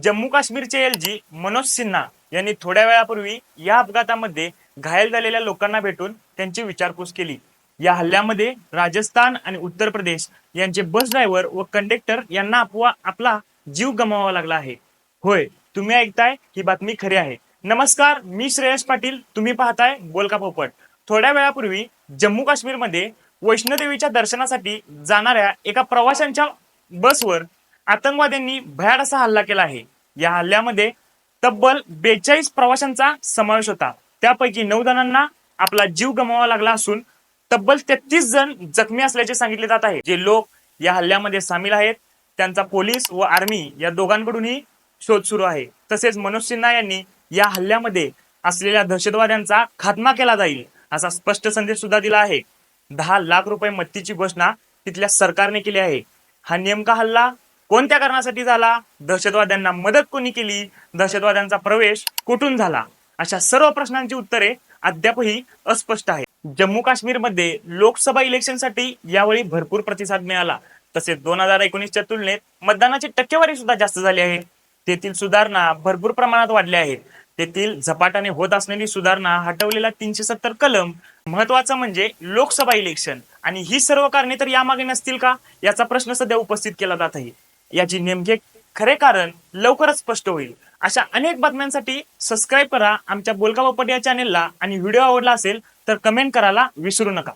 जम्मू काश्मीरचे L G Manoj Sinha यांनी थोड्या वेळापूर्वी या अपघातामध्ये घायल झालेल्या लोकांना भेटून त्यांची विचारपूस केली. या हल्ल्यामध्ये राजस्थान आणि उत्तर प्रदेश यांचे बस ड्रायव्हर व कंडक्टर यांना अपवा आपला जीव गमावा लागला आहे. होय तुम्ही ऐकताय ही बातमी खरी आहे. नमस्कार मी श्रेयस पाटील तुम्ही पाहताय बोलका पोपट. थोड्या वेळापूर्वी जम्मू काश्मीरमध्ये वैष्णोदेवीच्या दर्शनासाठी जाणाऱ्या एका प्रवाशांच्या बसवर आतंकवाद्यांनी भयाड असा हल्ला केला आहे. या हल्ल्यामध्ये तब्बल बेचाळीस प्रवाशांचा समावेश होता. त्यापैकी नऊ जणांना आपला जीव गमावा लागला असून तब्बल तेहतीस जण जखमी असल्याचे सांगितले जात आहे. जे लोक या हल्ल्यामध्ये सामील आहेत त्यांचा पोलीस व आर्मी या दोघांकडूनही शोध सुरू आहे. तसेच मनोज सिन्हा यांनी या हल्ल्यामध्ये असलेल्या दहशतवाद्यांचा खात्मा केला जाईल असा स्पष्ट संदेश सुद्धा दिला आहे. दहा लाख रुपये मत्तीची घोषणा तिथल्या सरकारने केली आहे. हा नेमका हल्ला कोणत्या कारणासाठी झाला? दहशतवाद्यांना मदत कोणी केली? दहशतवाद्यांचा प्रवेश कुठून झाला? अशा सर्व प्रश्नांची उत्तरे अद्यापही अस्पष्ट आहे जम्मू काश्मीरमध्ये लोकसभा इलेक्शनसाठी यावेळी भरपूर प्रतिसाद मिळाला. तसेच दोन हजार एकोणीसच्या तुलनेत मतदानाची टक्केवारी सुद्धा जास्त झाली आहे. तेथील सुधारणा भरपूर प्रमाणात वाढल्या आहेत. तेथील झपाट्याने होत असलेली सुधारणा हटवलेला तीनशे सत्तर कलम महत्वाचं म्हणजे लोकसभा इलेक्शन. आणि ही सर्व कारणे तर यामागे नसतील का? याचा प्रश्न सध्या उपस्थित केला जात आहे. याची नेमके खरे कारण लवकरच स्पष्ट होईल. अशा अनेक बातम्यांसाठी सबस्क्राईब करा आमच्या बोलका बापट या चॅनेलला आणि व्हिडिओ आवडला असेल तर कमेंट करायला विसरू नका.